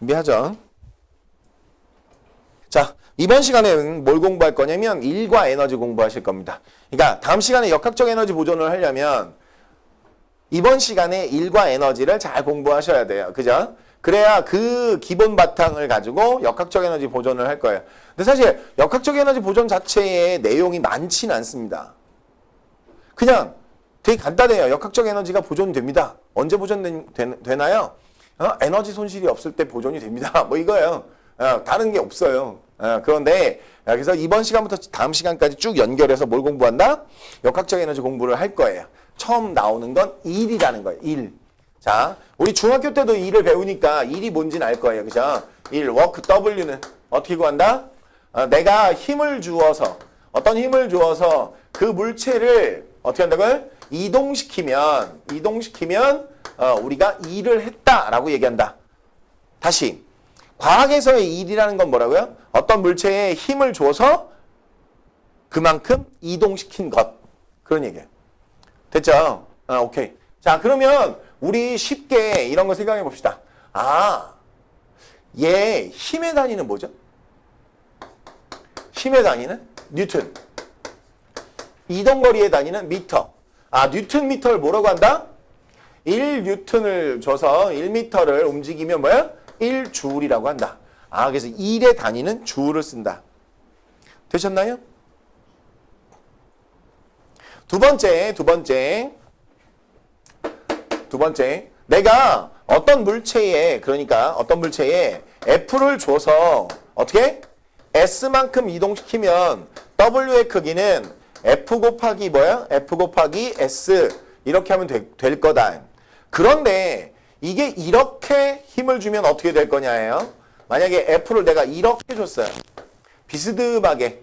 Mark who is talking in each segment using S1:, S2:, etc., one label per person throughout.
S1: 준비하죠. 자, 이번 시간에는 뭘 공부할 거냐면 일과 에너지 공부하실 겁니다. 그러니까 다음 시간에 역학적 에너지 보존을 하려면 이번 시간에 일과 에너지를 잘 공부하셔야 돼요. 그죠? 그래야 그 기본 바탕을 가지고 역학적 에너지 보존을 할 거예요. 근데 사실 역학적 에너지 보존 자체의 내용이 많지는 않습니다. 그냥 되게 간단해요. 역학적 에너지가 보존됩니다. 언제 보존되나요? 어? 에너지 손실이 없을 때 보존이 됩니다. 뭐 이거예요. 어, 다른 게 없어요. 어, 그런데 어, 그래서 이번 시간부터 다음 시간까지 쭉 연결해서 뭘 공부한다? 역학적 에너지 공부를 할 거예요. 처음 나오는 건 일이라는 거예요. 일. 자, 우리 중학교 때도 일을 배우니까 일이 뭔지는 알 거예요. 그죠? 일, 워크 W는 어떻게 구한다? 어, 내가 힘을 주어서 어떤 힘을 주어서 그 물체를 어떻게 한다고요? 이동시키면 이동시키면 어, 우리가 일을 했다라고 얘기한다. 다시 과학에서의 일이라는 건 뭐라고요? 어떤 물체에 힘을 줘서 그만큼 이동시킨 것 그런 얘기예요. 됐죠? 아, 오케이. 자, 그러면 우리 쉽게 이런 거 생각해 봅시다. 아, 얘 힘의 단위는 뭐죠? 힘의 단위는 뉴턴. 이동거리의 단위는 미터. 아, 뉴턴 미터를 뭐라고 한다? 1뉴턴을 줘서 1미터를 움직이면 뭐야? 1주울이라고 한다. 아, 그래서 1의 단위는 주울을 쓴다. 되셨나요? 두 번째, 두 번째. 두 번째. 내가 어떤 물체에, 그러니까 어떤 물체에 F를 줘서 어떻게? S만큼 이동시키면 W의 크기는 F 곱하기 뭐야? F 곱하기 S 이렇게 하면 되, 될 거다. 그런데 이게 이렇게 힘을 주면 어떻게 될 거냐예요. 만약에 F를 내가 이렇게 줬어요. 비스듬하게.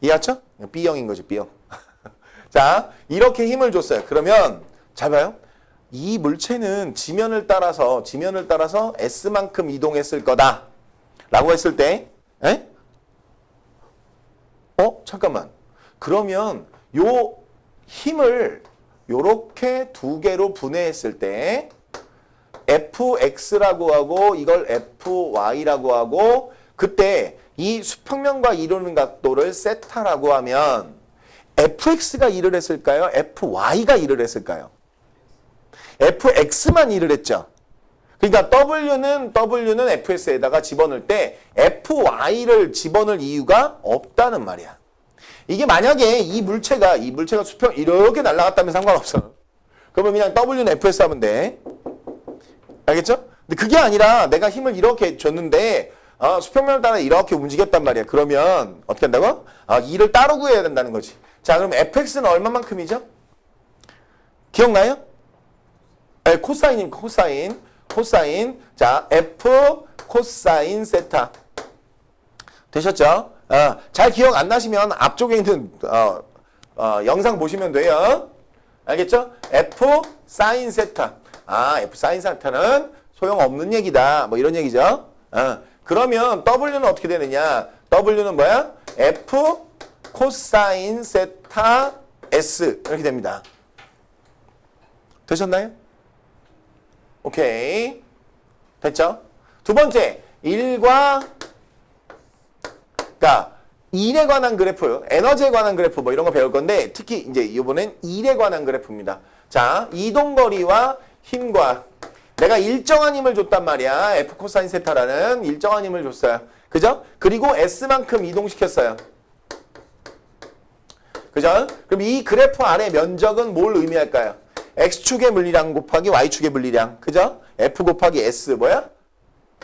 S1: 이해하죠? B형인 거지, B형. 자, 이렇게 힘을 줬어요. 그러면 잘 봐요. 이 물체는 지면을 따라서 지면을 따라서 S만큼 이동했을 거다. 라고 했을 때 에? 어? 잠깐만. 그러면 요 힘을 요렇게 두 개로 분해했을 때 fx라고 하고 이걸 fy라고 하고 그때 이 수평면과 이루는 각도를 세타라고 하면 fx가 일을 했을까요? fy가 일을 했을까요? fx만 일을 했죠. 그러니까 w는 w는 fs에다가 집어넣을 때 fy를 집어넣을 이유가 없다는 말이야. 이게 만약에 이 물체가 이 물체가 수평 이렇게 날아갔다면 상관없어. 그러면 그냥 w는 fs 하면 돼. 알겠죠? 근데 그게 아니라 내가 힘을 이렇게 줬는데 어, 수평면을 따라 이렇게 움직였단 말이야. 그러면 어떻게 한다고? 아, 이를 따로 구해야 된다는 거지. 자, 그럼 fx는 얼마만큼이죠? 기억나요? 네, 코사인입니다. 코사인. 코사인. 자, f 코사인 세타. 되셨죠? 어, 잘 기억 안 나시면 앞쪽에 있는 어, 어, 영상 보시면 돼요. 알겠죠? f 사인 세타. 아, f 사인 세타는 소용없는 얘기다. 뭐 이런 얘기죠. 어, 그러면 w는 어떻게 되느냐? w는 뭐야? f 코사인 세타 s 이렇게 됩니다. 되셨나요? 오케이. 됐죠? 두 번째, 1과 그러니까 일에 관한 그래프, 에너지에 관한 그래프 뭐 이런 거 배울 건데 특히 이제 이번엔 일에 관한 그래프입니다. 자, 이동거리와 힘과 내가 일정한 힘을 줬단 말이야. F 코사인 세타라는 일정한 힘을 줬어요. 그죠? 그리고 S만큼 이동시켰어요. 그죠? 그럼 이 그래프 안에 면적은 뭘 의미할까요? X축의 물리량 곱하기 Y축의 물리량. 그죠? F 곱하기 S 뭐야?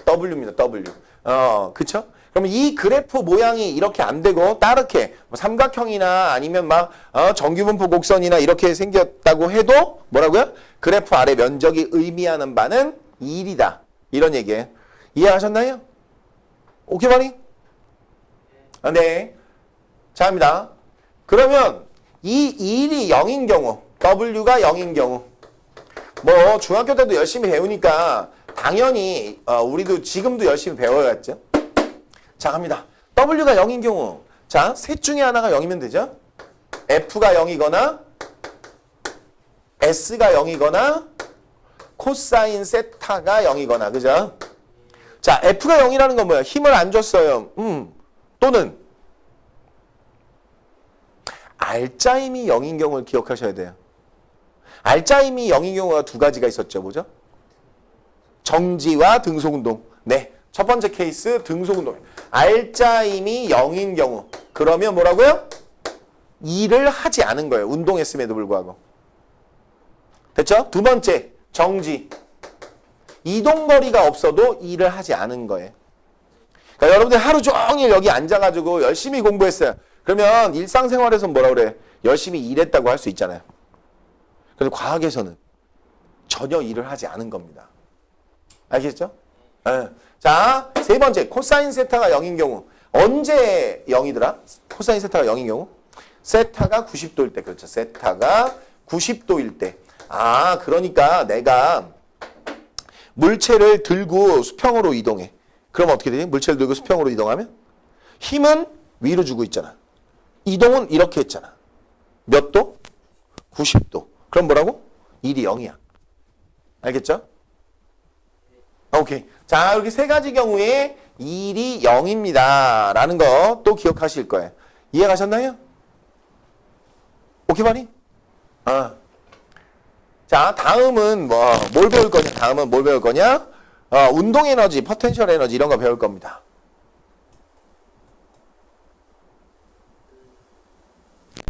S1: W입니다. W. 어, 그쵸? 그럼 이 그래프 모양이 이렇게 안 되고 따르게 뭐 삼각형이나 아니면 막 어, 정규분포 곡선이나 이렇게 생겼다고 해도 뭐라고요? 그래프 아래 면적이 의미하는 바는 1이다. 이런 얘기예요. 이해하셨나요? 오케이 바리? 아, 네. 자, 합니다. 그러면 이 1이 0인 경우 W가 0인 경우 뭐 중학교 때도 열심히 배우니까 당연히 어, 우리도 지금도 열심히 배워야겠죠. 자 갑니다. W가 0인 경우 자 셋 중에 하나가 0이면 되죠. F가 0이거나 S가 0이거나 코사인 세타가 0이거나 그죠? 자, F가 0이라는 건 뭐야? 힘을 안 줬어요. 음. 또는 알짜임이 0인 경우를 기억하셔야 돼요. 알짜임이 0인 경우가 두 가지가 있었죠. 뭐죠? 정지와 등속운동. 네. 첫 번째 케이스 등속운동. 알짜임이 0인 경우. 그러면 뭐라고요? 일을 하지 않은 거예요. 운동했음에도 불구하고. 됐죠? 두 번째, 정지. 이동거리가 없어도 일을 하지 않은 거예요. 그러니까 여러분들 하루 종일 여기 앉아가지고 열심히 공부했어요. 그러면 일상생활에서 뭐라 그래? 열심히 일했다고 할 수 있잖아요. 근데 과학에서는 전혀 일을 하지 않은 겁니다. 알겠죠? 예. 자, 세 번째, 코사인 세타가 0인 경우. 언제 0이더라? 코사인 세타가 0인 경우? 세타가 90도일 때. 그렇죠. 세타가 90도일 때. 아, 그러니까 내가 물체를 들고 수평으로 이동해. 그럼 어떻게 되니? 물체를 들고 수평으로 이동하면? 힘은 위로 주고 있잖아. 이동은 이렇게 했잖아. 몇 도? 90도. 그럼 뭐라고? 1이 0이야. 알겠죠? 오케이. 자, 이렇게 세 가지 경우에 1이 0입니다. 라는 거 또 기억하실 거예요. 이해 가셨나요? 오케이, 바니? 아. 자, 다음은 뭐, 뭘 배울 거냐? 다음은 뭘 배울 거냐? 어, 운동 에너지, 포텐셜 에너지 이런 거 배울 겁니다.